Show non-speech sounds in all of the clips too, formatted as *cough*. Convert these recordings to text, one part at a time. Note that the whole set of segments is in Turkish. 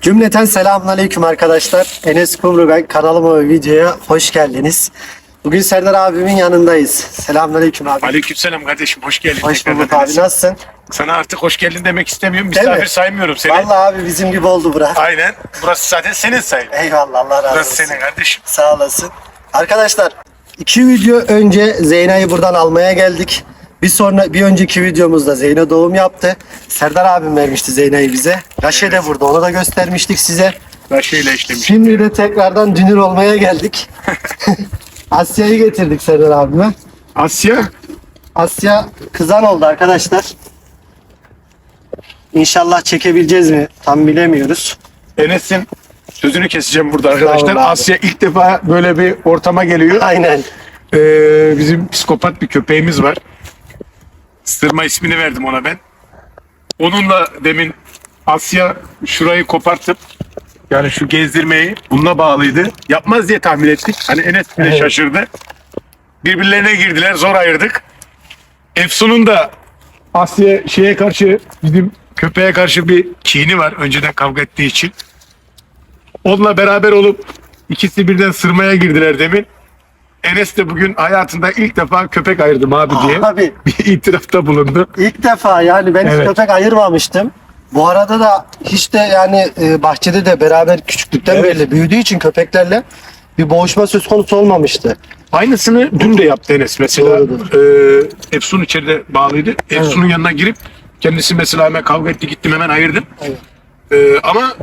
Cümleten selamünaleyküm arkadaşlar. Enes Kumru ben kanalıma ve videoya hoş geldiniz. Bugün Serdar abimin yanındayız. Selamünaleyküm abi. Aleykümselam kardeşim hoş geldin. Hoş bulduk abi Enes. nasılsın? Sana artık hoş geldin demek istemiyorum. Değil Misafir mi? saymıyorum seni. Vallahi abi bizim gibi oldu bura. Aynen. Burası zaten senin sayın. Eyvallah Allah razı Burası olsun. senin kardeşim. Sağ olasın. Arkadaşlar iki video önce Zeyna'yı buradan almaya geldik. Bir sonra bir önceki videomuzda Zeyna doğum yaptı. Serdar abim vermişti Zeyna'yı bize. Raşe de burada. Onu da göstermiştik size. Raşeyle işlemiş. Şimdi de tekrardan dünür olmaya geldik. *laughs* Asya'yı getirdik Serdar abime. Asya. Asya kızan oldu arkadaşlar. İnşallah çekebileceğiz mi? Tam bilemiyoruz. Enes'in sözünü keseceğim burada arkadaşlar. abi. Asya ilk defa böyle bir ortama geliyor. Aynen. Ee, bizim psikopat bir köpeğimiz var. Sırma ismini verdim ona ben. Onunla demin Asya şurayı kopartıp yani şu gezdirmeyi bununla bağlıydı. Yapmaz diye tahmin ettik. Hani Enes bile Evet. şaşırdı. Birbirlerine girdiler. Zor ayırdık. Efsun'un da Asya şeye karşı bizim köpeğe karşı bir kini var. Önceden kavga ettiği için. Onunla beraber olup ikisi birden sırmaya girdiler demin. Enes de bugün hayatında ilk defa köpek ayırdım abi diye Abi. *laughs* bir itirafta bulundu. İlk defa yani ben hiç Evet. köpek ayırmamıştım. Bu arada da hiç de yani e, bahçede de beraber küçüklükten Evet. beri büyüdüğü için köpeklerle bir boğuşma söz konusu olmamıştı. Aynısını dün de yaptı Enes. Mesela Doğrudur. e, Efsun içeride bağlıydı. Efsun'un yanına girip kendisi mesela hemen kavga etti gittim hemen ayırdım. Evet. E, ama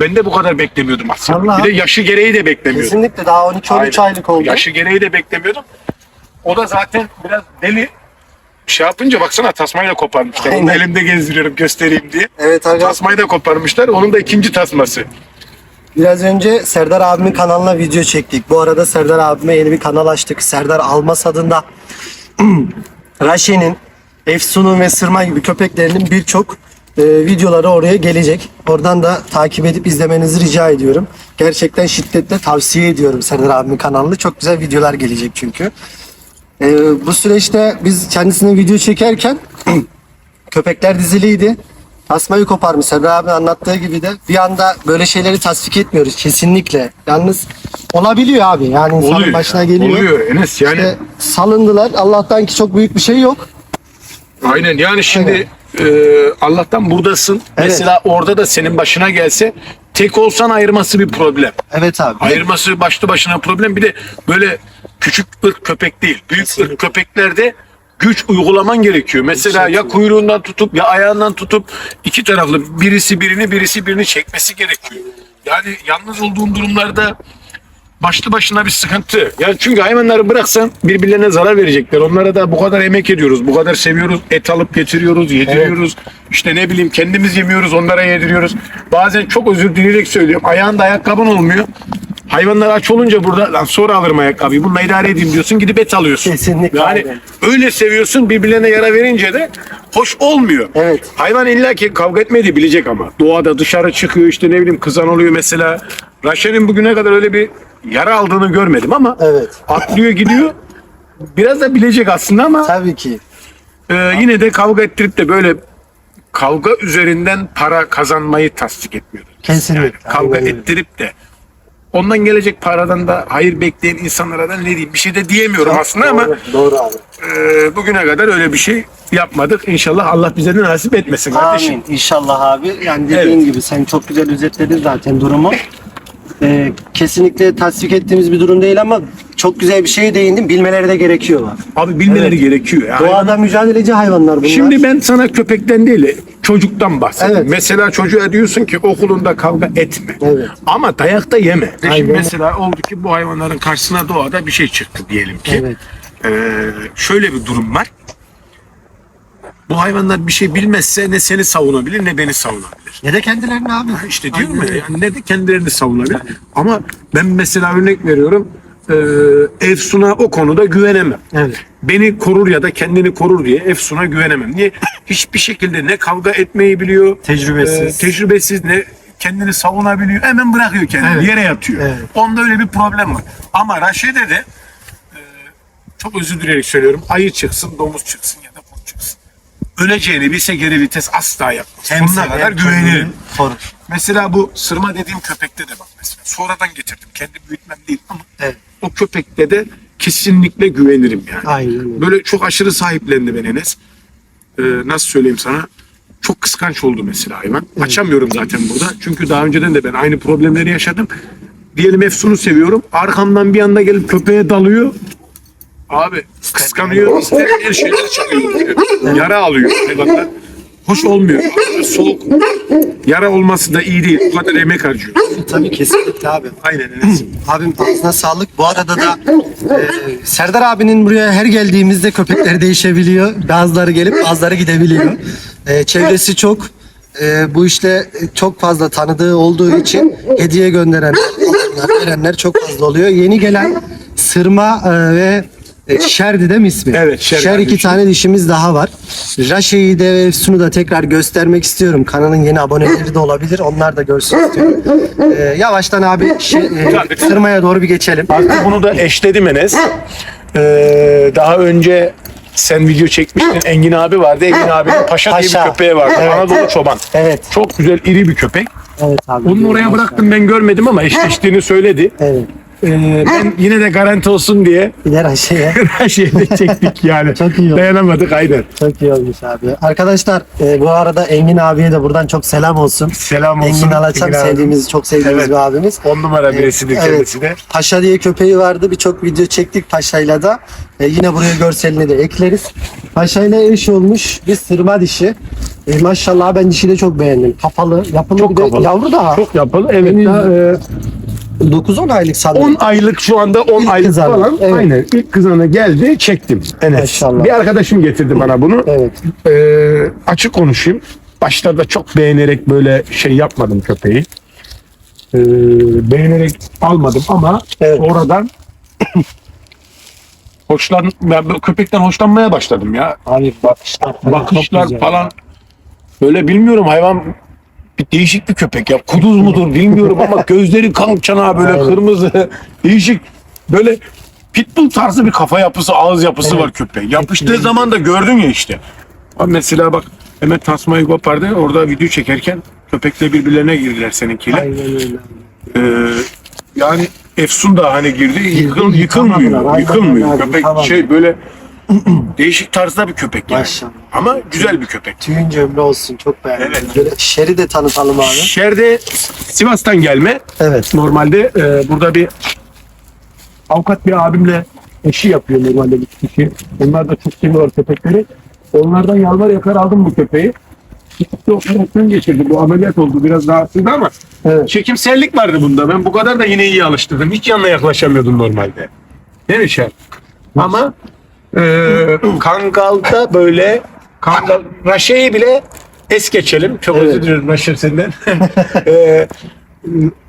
ben de bu kadar beklemiyordum aslında. Allah. Bir de yaşı gereği de beklemiyordum. Kesinlikle daha 12-13 Aynen. aylık oldu. Yaşı gereği de beklemiyordum. O da zaten biraz deli. Şey yapınca baksana tasmayla koparmışlar. Onu Aynen. elimde gezdiriyorum göstereyim diye. Evet arkadaşlar. Tasmayı da koparmışlar. Onun da ikinci tasması. Biraz önce Serdar abimin kanalına video çektik. Bu arada Serdar abime yeni bir kanal açtık. Serdar Almas adında *clears throat* Raşe'nin, Efsun'un ve Sırma gibi köpeklerinin birçok e, videoları oraya gelecek. Oradan da takip edip izlemenizi rica ediyorum. Gerçekten şiddetle tavsiye ediyorum Serdar abimin kanalını. Çok güzel videolar gelecek çünkü. E, bu süreçte biz kendisine video çekerken *clears throat* köpekler diziliydi. Tasmayı koparmış Serdar abi anlattığı gibi de bir anda böyle şeyleri tasvik etmiyoruz kesinlikle. Yalnız olabiliyor abi yani insanın Oluyor. başına ya. geliyor. Oluyor Enes yani. İşte salındılar. Allah'tan ki çok büyük bir şey yok. Aynen yani şimdi e, Allah'tan buradasın. Evet. Mesela orada da senin başına gelse tek olsan ayırması bir problem. Evet abi. Ayırması başlı başına problem. Bir de böyle küçük ırk köpek değil. Büyük ırk köpeklerde güç uygulaman gerekiyor. Mesela ya kuyruğundan tutup ya ayağından tutup iki taraflı birisi birini birisi birini çekmesi gerekiyor. Yani yalnız olduğun durumlarda başlı başına bir sıkıntı. Yani çünkü hayvanları bıraksan birbirlerine zarar verecekler. Onlara da bu kadar emek ediyoruz, bu kadar seviyoruz. Et alıp getiriyoruz, yediriyoruz. İşte ne bileyim kendimiz yemiyoruz, onlara yediriyoruz. Bazen çok özür dileyerek söylüyorum. Ayağında ayakkabın olmuyor. Hayvanlar aç olunca burada lan sonra alırım ayakkabıyı. Bununla idare edeyim diyorsun. Gidip et alıyorsun. Kesinlikle, Yani aynen. öyle seviyorsun birbirlerine yara verince de hoş olmuyor. Evet. Hayvan illa ki kavga etmeyi de bilecek ama. Doğada dışarı çıkıyor işte ne bileyim kızan oluyor mesela. Raşen'in bugüne kadar öyle bir yara aldığını görmedim ama Evet. atlıyor gidiyor. Biraz da bilecek aslında ama Tabii ki. e, yine de kavga ettirip de böyle kavga üzerinden para kazanmayı tasdik etmiyor. Kesinlikle. Yani kavga Aynen ettirip de ondan gelecek paradan da hayır bekleyen insanlara da ne diyeyim bir şey de diyemiyorum aslında ama Doğru, doğru abi. e, bugüne kadar öyle bir şey yapmadık. İnşallah Allah bize de nasip etmesin kardeşim. Amin. İnşallah abi. Yani dediğin Evet. gibi sen çok güzel özetledin zaten durumu. Ee, kesinlikle tasvik ettiğimiz bir durum değil ama çok güzel bir şeye değindin. Bilmeleri de gerekiyor bak. Abi bilmeleri gerekiyor. Yani Doğada mücadeleci hayvanlar bunlar. Şimdi ben sana köpekten değil çocuktan bahsedeyim. Evet. Mesela çocuğa diyorsun ki okulunda kavga etme. Evet. Ama dayakta yeme. Şimdi Aynen. mesela oldu ki bu hayvanların karşısına doğada bir şey çıktı diyelim ki. Evet. Ee, şöyle bir durum var. Bu hayvanlar bir şey bilmezse ne seni savunabilir ne beni savunabilir. Ne de kendilerini abi. İşte diyorum ya yani ne de kendilerini savunabilir. Ama ben mesela örnek veriyorum. E, Efsun'a o konuda güvenemem. Evet. Beni korur ya da kendini korur diye Efsun'a güvenemem. Niye? Hiçbir şekilde ne kavga etmeyi biliyor. Tecrübesiz. e, tecrübesiz ne kendini savunabiliyor. Hemen bırakıyor kendini. Evet. Yere yatıyor. Evet. Onda öyle bir problem var. Ama Raşede de e, çok özür dileyerek söylüyorum. Ayı çıksın, domuz çıksın ya da kurt çıksın. Öleceğini bilse geri vites asla yapmaz. Sonuna kadar güvenirim. Korur. Mesela bu sırma dediğim köpekte de bak mesela. Sonradan getirdim. Kendi büyütmem değil ama Evet. o köpekte de kesinlikle güvenirim yani. Aynen öyle. Böyle çok aşırı sahiplendi ben Enes. Ee, nasıl söyleyeyim sana? Çok kıskanç oldu mesela hayvan. Açamıyorum zaten burada. Çünkü daha önceden de ben aynı problemleri yaşadım. Diyelim Efsun'u seviyorum. Arkamdan bir anda gelip köpeğe dalıyor. Abi kıskanıyor. İstemeyen şeyler çıkıyor. Yara alıyor hayvanlar. Hoş olmuyor. Soğuk. Yara olması da iyi değil. O kadar emek harcıyor. Tabii kesinlikle abi. Aynen Enes. Abim ağzına sağlık. Bu arada da e, Serdar abinin buraya her geldiğimizde köpekleri değişebiliyor. Bazıları gelip bazıları gidebiliyor. E, çevresi çok. E, bu işle çok fazla tanıdığı olduğu için hediye gönderenler, alanlar, verenler çok fazla oluyor. Yeni gelen Sırma e, ve e, Şerdi de mi ismi? Evet, Şer Şer iki kardeşim. tane dişimiz daha var. Raşe'yi de ve Efsun'u da tekrar göstermek istiyorum. Kanalın yeni aboneleri de olabilir. Onlar da görsün istiyorum. E, yavaştan abi şey, e, Sırma'ya doğru bir geçelim. Artık bunu da eşledim Enes. Ee, daha önce sen video çekmiştin. Engin abi vardı. Engin abinin Paşa, diye Paşa. bir köpeği vardı. Evet. Anadolu çoban. Evet. Çok güzel iri bir köpek. Evet abi. Onu oraya bıraktım ben görmedim ama eşleştiğini söyledi. Evet. Ee, ben yine de garanti olsun diye Bir de Raşe'ye. her şeyde çektik yani. *laughs* Çok iyi oldu. Dayanamadık aynen. Çok iyi olmuş abi. Arkadaşlar e, bu arada Engin abiye de buradan çok selam olsun. Selam olsun. Engin Alaçam Engin abi. sevdiğimiz, çok sevdiğimiz Evet. bir abimiz. On numara birisidir Evet. kendisi de. Paşa diye köpeği vardı. Birçok video çektik Paşa'yla da. E, yine buraya görselini de ekleriz. Paşa'yla eş olmuş bir sırma dişi. E, maşallah ben dişi de çok beğendim. Kapalı, yapılı Çok bir de yavru da Çok yapılı. Evet. Henüz- daha, e, 9-10 aylık sanırım. 10 aylık şu anda 10 İlk aylık kızana, falan. evet. Aynen. İlk kızana geldi çektim. Enes. Maşallah. Bir arkadaşım getirdi bana bunu. Evet. Ee, açık konuşayım. Başlarda çok beğenerek böyle şey yapmadım köpeği. Ee, beğenerek almadım ama Evet. oradan *coughs* hoşlan ben köpekten hoşlanmaya başladım ya. Abi bakışlar Bakışlar falan böyle bilmiyorum hayvan bir değişik bir köpek ya. Kuduz mudur bilmiyorum ama *laughs* gözleri kan çanağı böyle kırmızı. Değişik. Böyle pitbull tarzı bir kafa yapısı, ağız yapısı var köpeğin. Yapıştığı zaman da gördün ya işte. Ama mesela bak hemen tasmayı kopardı. Orada video çekerken köpekle birbirlerine girdiler seninkiyle. Aynen öyle. Ee, yani Efsun da hani girdi. Yıkıl, yıkılmıyor. Yıkılmıyor. Köpek şey böyle *clears throat* değişik tarzda bir köpek yani. Maşallah. Ama güzel bir köpek. Tüyün cömle olsun çok beğendim. Evet. Böyle Şer'i de tanıtalım abi. Şerde Sivas'tan gelme. Evet. Normalde e, burada bir avukat bir abimle eşi yapıyor normalde bir kişi. Onlar da çok seviyorlar köpekleri. Onlardan yalvar yakar aldım bu köpeği. İşte operasyon geçirdi. Bu ameliyat oldu. Biraz rahatsızdı ama Evet. çekimsellik vardı bunda. Ben bu kadar da yine iyi alıştırdım. Hiç yanına yaklaşamıyordum normalde. Değil mi Şer? Ama e, Kangal'da böyle Kangal, Raşe'yi bile es geçelim. Çok Evet. özür diliyorum Raşe senden. *laughs* E,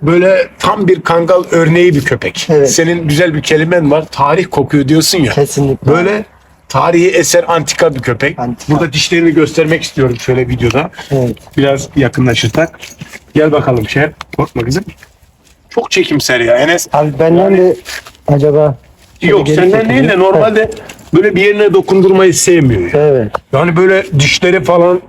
böyle tam bir kangal örneği bir köpek. Evet. Senin güzel bir kelimen var. Tarih kokuyor diyorsun ya. Kesinlikle. Böyle tarihi eser antika bir köpek. Antika. Burada dişlerini göstermek istiyorum şöyle videoda. Evet. Biraz yakınlaşırsak. Gel bakalım şey. Korkma kızım. Çok çekimser ya Enes. Abi benden de acaba Yok geri senden çekiliyor. değil de normalde böyle bir yerine dokundurmayı sevmiyor. Evet. Yani böyle dişleri falan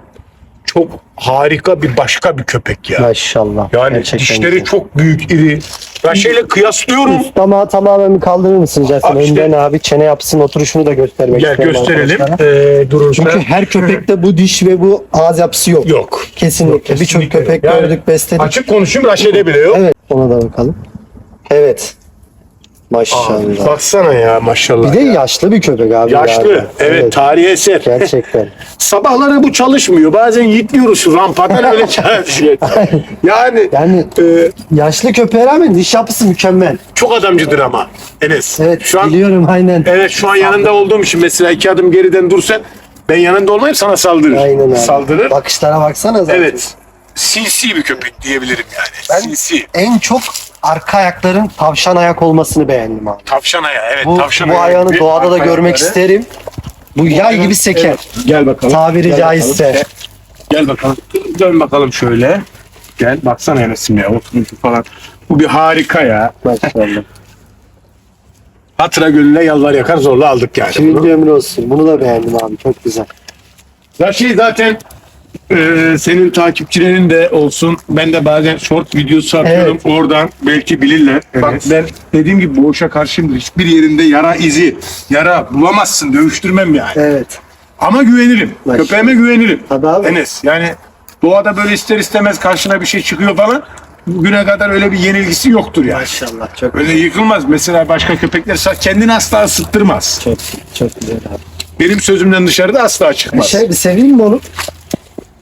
çok harika bir başka bir köpek ya. Maşallah. Yani Gerçekten dişleri güzel. çok büyük, iri. Ben şeyle kıyaslıyorum. Damağı tamamen kaldırır mısın Jason? Abi işte- Önden abi çene yapsın oturuşunu da göstermek Gel istiyorum gösterelim. arkadaşlara. Ee, durursa. Çünkü her köpekte bu diş ve bu ağız yapısı yok. Yok. Kesinlikle. Birçok Kesinlikle köpek yok. Yani gördük, besledik. Açık konuşayım Raşe'de bile yok. Evet. Ona da bakalım. Evet. Maşallah. Baksana ya maşallah. bir de ya. yaşlı bir köpek abi. Yaşlı. yani. Evet, tarihi eser. Gerçekten. *laughs* Sabahları bu çalışmıyor. Bazen gitmiyoruz şu rampadan öyle *laughs* çalışıyor. yani Yani- e, Yaşlı köpeğe rağmen diş yapısı mükemmel. çok adamcıdır ama Enes. Evet şu an biliyorum aynen. Evet şu an yanında olduğum için mesela iki adım geriden dursan Ben yanında olmayayım sana saldırır. Aynen abi. Saldırır. Bakışlara baksana zaten. Evet. Sinsi bir köpek diyebilirim yani. Ben Sinsi. en çok arka ayakların tavşan ayak olmasını beğendim abi. Tavşan ayağı. Evet Bu, tavşan bu ayağı ayağını gibi doğada da arka görmek ayakları. isterim. Bu yay gibi seker. Evet. Gel bakalım. Tabiri Gel caizse. bakalım. Gel bakalım. Dön bakalım şöyle. Gel baksana Enes'im ya oturmuşu falan. Bu bir harika ya. Maşallah. *laughs* Hatıra gönlüne yalvar yakar zorla aldık yani. Şimdi ömrü olsun. Bunu da beğendim abi. Çok güzel. Ya şey zaten e, senin takipçilerin de olsun. Ben de bazen short videosu atıyorum. Oradan belki bilirler. Bak ben dediğim gibi boğuşa karşıyımdır. Hiçbir yerinde yara izi, yara bulamazsın. Dövüştürmem yani. Evet. Ama güvenirim. Maşallah. Köpeğime güvenirim. Tabii abi. Enes yani doğada böyle ister istemez karşına bir şey çıkıyor falan. Bugüne kadar öyle bir yenilgisi yoktur yani. Maşallah. Çok Öyle yıkılmaz. Mesela başka köpekler kendini asla ısıttırmaz. çok çok güzel abi. Benim sözümden dışarıda asla Bir çıkmaz. şey seveyim mi onu?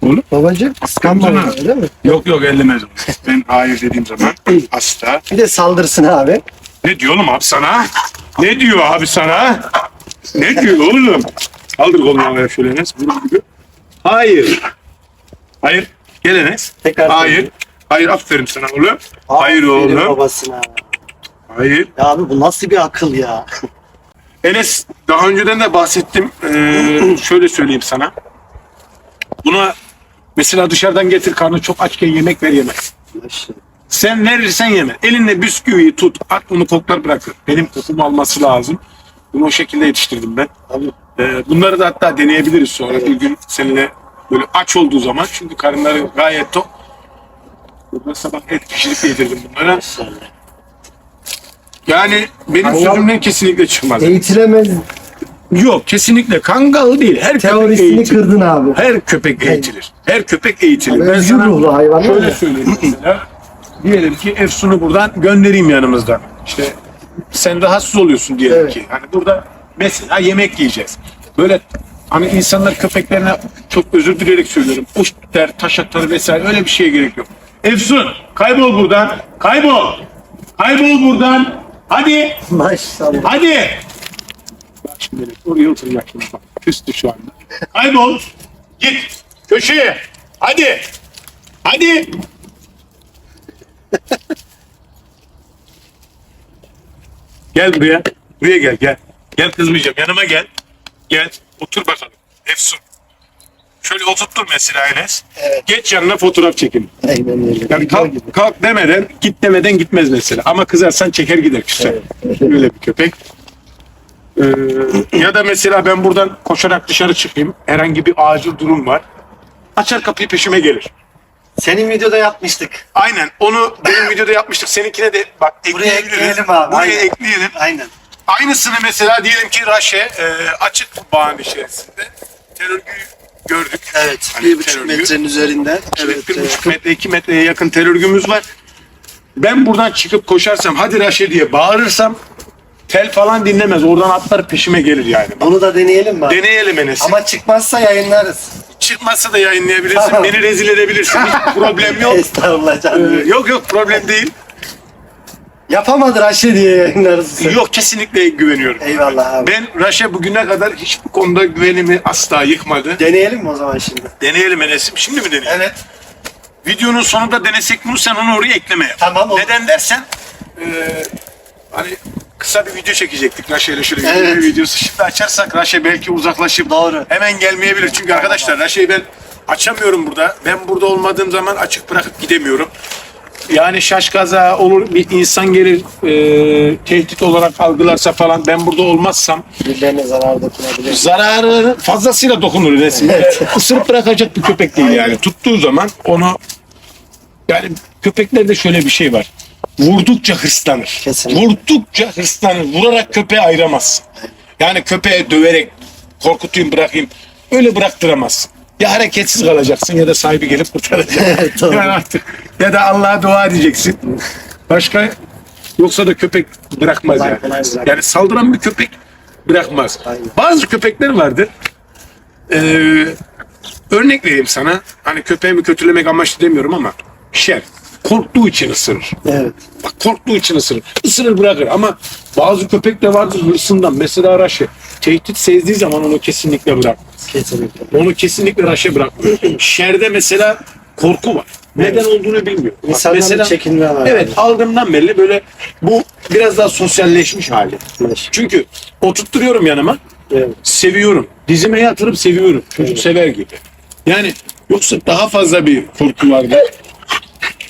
Onu? Babacığım kıskanma beni, değil mi? Yok yok ellemez. Ben hayır dediğim zaman asla. Bir de saldırsın abi. Ne diyor oğlum abi sana? Ne diyor abi sana? Ne diyor oğlum? Kaldır kolunu havaya şöyle Enes. Vurur gibi. Hayır. Hayır. Gel Enes. Tekrar Hayır. Hayır aferin sana oğlum. Hayır Aferin oğlum. Babasına. Hayır. Ya abi bu nasıl bir akıl ya? *laughs* Enes daha önceden de bahsettim. Ee, şöyle söyleyeyim sana. Buna mesela dışarıdan getir karnı çok açken yemek ver yemez. Sen verirsen yeme. Elinle bisküviyi tut, at onu koklar bırakır. Benim kokumu alması lazım. Bunu o şekilde yetiştirdim ben. Abi Ee, bunları da hatta deneyebiliriz sonra bir gün seninle böyle aç olduğu zaman. Çünkü karınları gayet tok. Burada sabah et pişirip yedirdim bunlara. Yani benim sözümden kesinlikle çıkmaz. Eğitilemez Yok kesinlikle kangal değil. Her köpek teorisini eğitilir. kırdın abi. Her köpek eğitilir. Her köpek eğitilir. Abi Ben sana ruhlu hayvan Şöyle söyleyeyim mesela. Diyelim ki Efsun'u buradan göndereyim yanımızdan. İşte sen rahatsız oluyorsun diyelim Evet. ki. Hani burada mesela yemek yiyeceğiz. Böyle hani insanlar köpeklerine çok özür dileyerek söylüyorum. Uç der, taş atar vesaire öyle bir şeye gerek yok. Efsun kaybol buradan. Kaybol. Kaybol buradan. Hadi. Maşallah. Hadi. Bak şimdi bak, oraya oturacak bak. Küstü şu anda. Kaybol. Git. Köşeye. Hadi. Hadi. *laughs* gel buraya. Buraya gel gel. Gel kızmayacağım. Yanıma gel. Gel. Otur bakalım. Efsun. Şöyle oturttur mesela Enes. Evet. Geç yanına fotoğraf çekin. Aynen öyle. Yani kalk, kalk demeden, git demeden gitmez mesela. Ama kızarsan çeker gider küser. Öyle bir köpek. Ee, ya da mesela ben buradan koşarak dışarı çıkayım. Herhangi bir acil durum var. Açar kapıyı peşime gelir. Senin videoda yapmıştık. Aynen. Onu benim videoda yapmıştık. Seninkine de bak Buraya ekleyebiliriz. ekleyelim abi, Buraya aynen. ekleyelim. Aynen. Aynısını mesela diyelim ki Raşe e, açık bağın içerisinde terörgüyü gördük. Evet. Hani bir buçuk terörgü. metrenin üzerinde. Evet, bir buçuk metre, iki metreye yakın terörgümüz var. Ben buradan çıkıp koşarsam hadi Raşe diye bağırırsam tel falan dinlemez. Oradan atlar peşime gelir yani. Bunu da deneyelim mi? abi? Deneyelim Enes. Ama çıkmazsa yayınlarız. Çıkmazsa da yayınlayabilirsin. Tamam. *laughs* Beni rezil edebilirsin. Hiç problem yok. Estağfurullah canım. Ee, yok yok problem değil. Yapamadı Raşe diye yayınlarız. Yok kesinlikle güveniyorum. Eyvallah abi. Ben Raşe bugüne kadar hiçbir konuda güvenimi asla yıkmadı. Deneyelim mi o zaman şimdi? Deneyelim Enes'im. Şimdi mi deneyelim? Evet. Videonun sonunda denesek bunu sen onu oraya ekleme yap. Tamam, olur. Neden dersen eee, hani kısa bir video çekecektik Raşe ile şöyle Evet. bir videosu. Şimdi açarsak Raşe belki uzaklaşıp Doğru. hemen gelmeyebilir. Çünkü arkadaşlar Raşe'yi ben açamıyorum burada. Ben burada olmadığım zaman açık bırakıp gidemiyorum. Yani şaş kaza olur bir insan gelir eee, tehdit olarak algılarsa falan ben burada olmazsam Birilerine zarar dokunabilir. zararı fazlasıyla dokunur resim. Evet. *laughs* Isırıp bırakacak bir köpek değil yani. Tuttuğu zaman onu yani köpeklerde şöyle bir şey var. Vurdukça hırslanır. Kesinlikle. Vurdukça hırslanır. Vurarak köpeği ayıramazsın. Yani köpeğe döverek korkutayım bırakayım. Öyle bıraktıramazsın. Ya hareketsiz kalacaksın ya da sahibi gelip kurtaracak. *laughs* Yani artık ya da Allah'a dua edeceksin. Başka yoksa da köpek bırakmaz yani. Yani saldıran bir köpek bırakmaz. Bazı köpekler vardır. Ee, örnek vereyim sana. Hani köpeğimi kötülemek amaçlı demiyorum ama şer. Korktuğu için ısırır. Evet. Bak korktuğu için ısırır. Isırır bırakır ama bazı köpek de vardır hırsından. Mesela Raşe. Tehdit sezdiği zaman onu kesinlikle bırakmaz. Kesinlikle. Onu kesinlikle Raşe bırakmıyor. *clears throat* Şerde mesela korku var. Neden olduğunu bilmiyor. Bak bir çekinme var. Evet aldığımdan belli böyle bu biraz daha sosyalleşmiş hali. Evet. Çünkü oturtturuyorum yanıma. Evet. Seviyorum. Dizime yatırıp seviyorum. Çocuk sever gibi. Yani yoksa daha fazla bir korku vardı.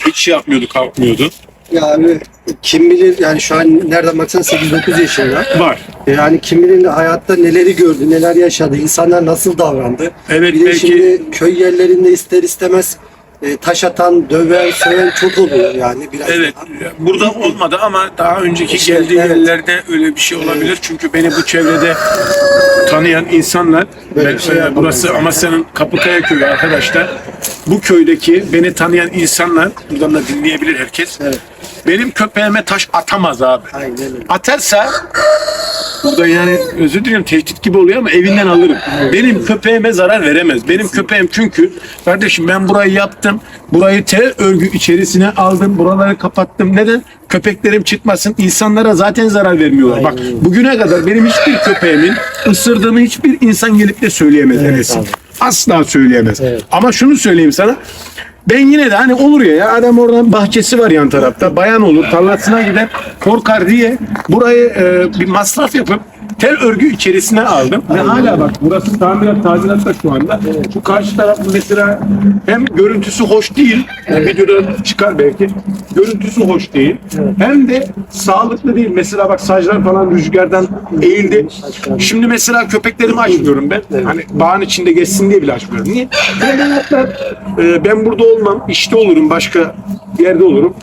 Hiç şey yapmıyordu, kalkmıyordu. Yani kim bilir yani şu an nereden baksan 8-9 yaşında. Var. Yani kim bilir hayatta neleri gördü, neler yaşadı, insanlar nasıl davrandı. Evet, bir de belki- şimdi köy yerlerinde ister istemez e, taş atan, döven, söven çok oluyor yani biraz. Evet. daha. Burada olmadı ama daha önceki İşte, geldiği evet. yerlerde öyle bir şey olabilir. Çünkü beni bu çevrede tanıyan insanlar Böyle ben- şey e, burası Amasya'nın Kapıkaya köyü arkadaşlar. Bu köydeki beni tanıyan insanlar buradan da dinleyebilir herkes. Evet. Benim köpeğime taş atamaz abi. Aynen öyle. Atarsa burada yani özür dilerim tehdit gibi oluyor ama evinden alırım. Benim köpeğime zarar veremez. Benim köpeğim çünkü kardeşim ben burayı yaptım. Burayı tel örgü içerisine aldım. Buraları kapattım. Neden? Köpeklerim çıkmasın. İnsanlara zaten zarar vermiyorlar. Bak bugüne kadar benim hiçbir köpeğimin ısırdığını hiçbir insan gelip de söyleyemez abi. Asla söyleyemez. Evet. Ama şunu söyleyeyim sana. Ben yine de hani olur ya, ya adam oradan bahçesi var yan tarafta. Bayan olur tarlasına gider korkar diye burayı e, bir masraf yapıp tel örgü içerisine aldım. Ve hala bak burası tamirat tadilatta şu anda. Şu karşı taraf mesela hem görüntüsü hoş değil. Videoda çıkar belki. Görüntüsü hoş değil. Hem de sağlıklı değil. Mesela bak saçlar falan rüzgardan eğildi. Şimdi mesela köpeklerimi açmıyorum ben. Hani bağın içinde geçsin diye bile açmıyorum. Niye? Ben hatta e, ben burada olmam. işte olurum. Başka yerde olurum.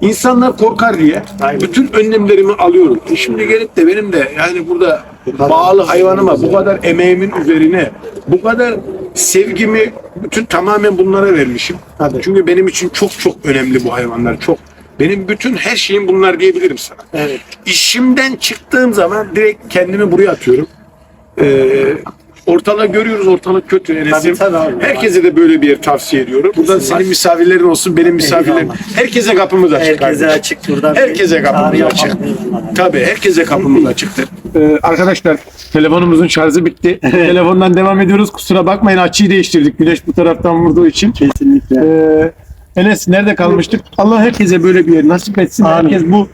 İnsanlar korkar diye Aynen. bütün önlemlerimi alıyorum. E şimdi gelip de benim de yani burada bağlı hayvanıma bu kadar emeğimin üzerine bu kadar sevgimi bütün tamamen bunlara vermişim. Tabii. Çünkü benim için çok çok önemli bu hayvanlar. Çok. Benim bütün her şeyim bunlar diyebilirim sana. Evet. İşimden çıktığım zaman direkt kendimi buraya atıyorum. Ee, ortalığı görüyoruz ortalık kötü Enes'im. Tabii, tabii abi. Herkese de böyle bir yer tavsiye ediyorum. Buradan senin misafirlerin olsun benim misafirlerim. Eyvallah. Herkese kapımız açık. Herkese kardeşim. açık buradan. Herkese kapımız açık. Tabii herkese kapımız açıktır. Ee, arkadaşlar telefonumuzun şarjı bitti. *laughs* Telefondan devam ediyoruz. Kusura bakmayın açıyı değiştirdik. Güneş bu taraftan vurduğu için. Kesinlikle. Ee, Enes nerede kalmıştık? Allah herkese böyle bir yer nasip etsin. Amin. Herkes bu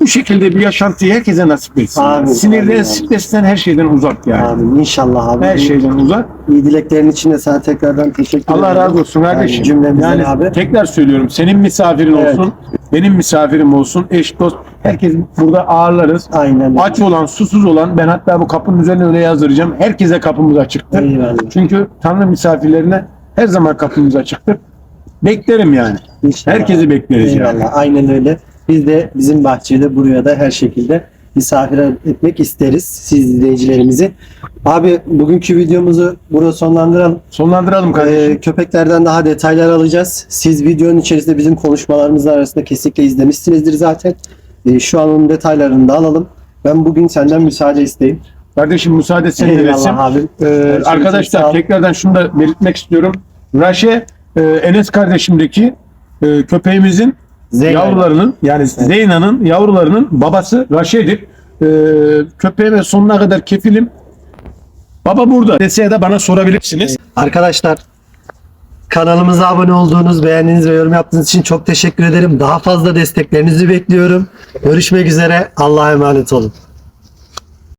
bu şekilde bir yaşantıyı herkese nasip etsin. Amin. Sinirden, Amin. stresten her şeyden uzak yani. Abi inşallah abi. Her şeyden uzak. İyi dileklerin için de sana tekrardan teşekkür ederim. Allah razı olsun kardeşim. Yani Yani abi. tekrar söylüyorum. Senin misafirin Evet. olsun. Benim misafirim olsun. Eş dost. Herkes burada ağırlarız. Aynen. Aç olan, susuz olan ben hatta bu kapının üzerine öyle yazdıracağım. Herkese kapımız açıktır. Eyvallah. Çünkü Tanrı misafirlerine her zaman kapımız açıktır. Beklerim yani. İnşallah. Herkesi bekleriz Eyvallah. yani. Aynen öyle. Biz de bizim bahçede buraya da her şekilde misafir etmek isteriz siz izleyicilerimizi. Abi bugünkü videomuzu burada sonlandıralım. Sonlandıralım kardeşim. Ee, köpeklerden daha detaylar alacağız. Siz videonun içerisinde bizim konuşmalarımız arasında kesinlikle izlemişsinizdir zaten. Ee, şu an onun detaylarını da alalım. Ben bugün senden müsaade isteyeyim. Kardeşim müsaade senin abi. Ee, arkadaşlar tekrardan şunu da belirtmek istiyorum. Raşe e, Enes kardeşimdeki e, köpeğimizin Zeyna. yavrularının yani Zeyna'nın yavrularının babası Raşe'dir. E, köpeğime sonuna kadar kefilim. Baba burada. Dese de bana sorabilirsiniz. Arkadaşlar kanalımıza abone olduğunuz, beğendiğiniz ve yorum yaptığınız için çok teşekkür ederim. Daha fazla desteklerinizi bekliyorum. Görüşmek üzere. Allah'a emanet olun.